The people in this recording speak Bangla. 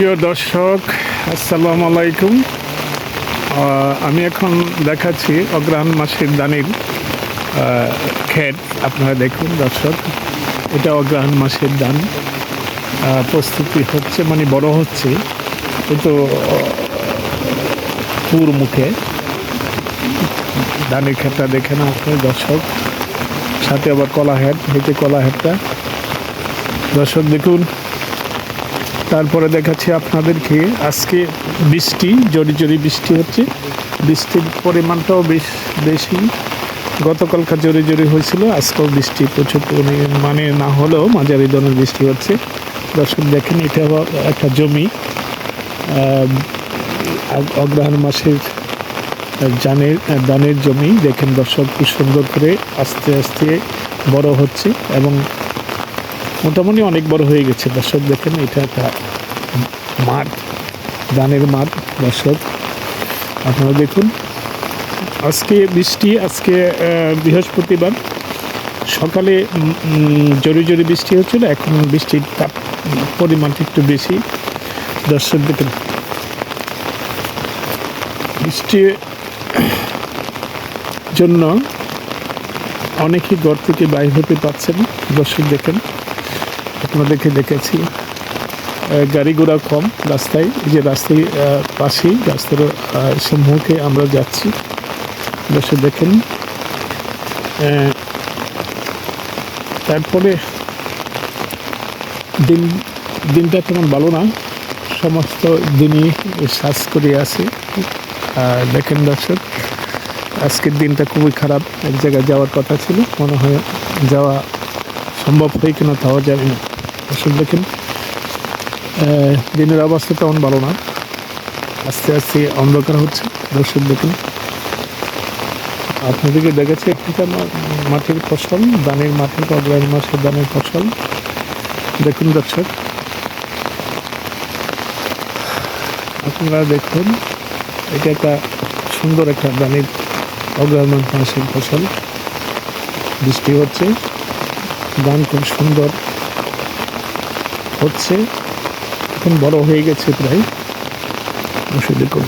প্রিয় দর্শক, আসসালামু আলাইকুম। আমি এখন দেখাচ্ছি অগ্রহায়ণ মাসের দানির ক্ষেত। আপনারা দেখুন দর্শক, এটা অগ্রহায়ণ মাসের দান। প্রস্তুতি হচ্ছে মানে বড় হচ্ছে। কিন্তু পুর মুখে। ধানের ক্ষেতটা দেখে না আপনি, দর্শক। সাথে আবার কলা হেড হেঁটে কলা হেডটা দর্শক দেখুন তারপরে দেখাচ্ছি আপনাদেরকে। আজকে বৃষ্টি জড়ি জড়ি বৃষ্টি হচ্ছে। বৃষ্টির পরিমাণটাও বেশ, বেশি। গতকালকার জোরে জোরে হয়েছিল, আজকেও বৃষ্টি প্রচুর পরিমাণে না হলেও মাঝারি ধরনের বৃষ্টি হচ্ছে। দর্শক দেখেন, এটা একটা জমি। অগ্রহায়ণ মাসের জানের দানের জমি। দেখেন দর্শক খুব সুন্দর করে আস্তে আস্তে বড় হচ্ছে এবং মোটামুটি অনেক বড় হয়ে গেছে। দর্শক দেখেন, এটা একটা মাঠ ধানের মাঠ, দর্শক। আপনারা দেখুন, আজকে বৃষ্টি, আজকে বৃহস্পতিবার। সকালে জোরে জোরে বৃষ্টি হচ্ছিল, এখন বৃষ্টির তাপ পরিমাণটা একটু বেশি। দর্শক দেখেন, বৃষ্টির জন্য অনেকেই ঘর থেকে বাইর হতে পারছেন। দর্শক দেখেন আপনাদেরকে দেখেছি। গাড়ি ঘোড়া কম রাস্তায় যে রাস্তায় পাশেই, রাস্তার সম্মুখে আমরা যাচ্ছি। বসে দেখেন। তারপরে দিন, দিনটা তেমন ভালো না। সমস্ত দিনই শ্বাস করে আর দেখেন দর্শক, আজকের দিনটা খুবই খারাপ। এক জায়গায় যাওয়ার কথা ছিল। মনে হয় যাওয়া সম্ভব হয় কিনা তাও জানি না আসলে দেখেন দিনের অবস্থা তেমন ভালো না। আস্তে আস্তে অন্ধকার হচ্ছে। দর্শক দেখুন, আপনাদেরকে দেখেছি একটা মাটির ফসল দানের মাটির অগ্রাণ মাসের দানের ফসল। দেখুন দর্শক, আপনারা দেখুন, এটা একটা সুন্দর একটা দানের অগ্রাণ মাসের ফসল। বৃষ্টি হচ্ছে। ধান খুব সুন্দর হচ্ছে। এখন বড় হয়ে গেছে প্রায়। অসুবিধে দেখুন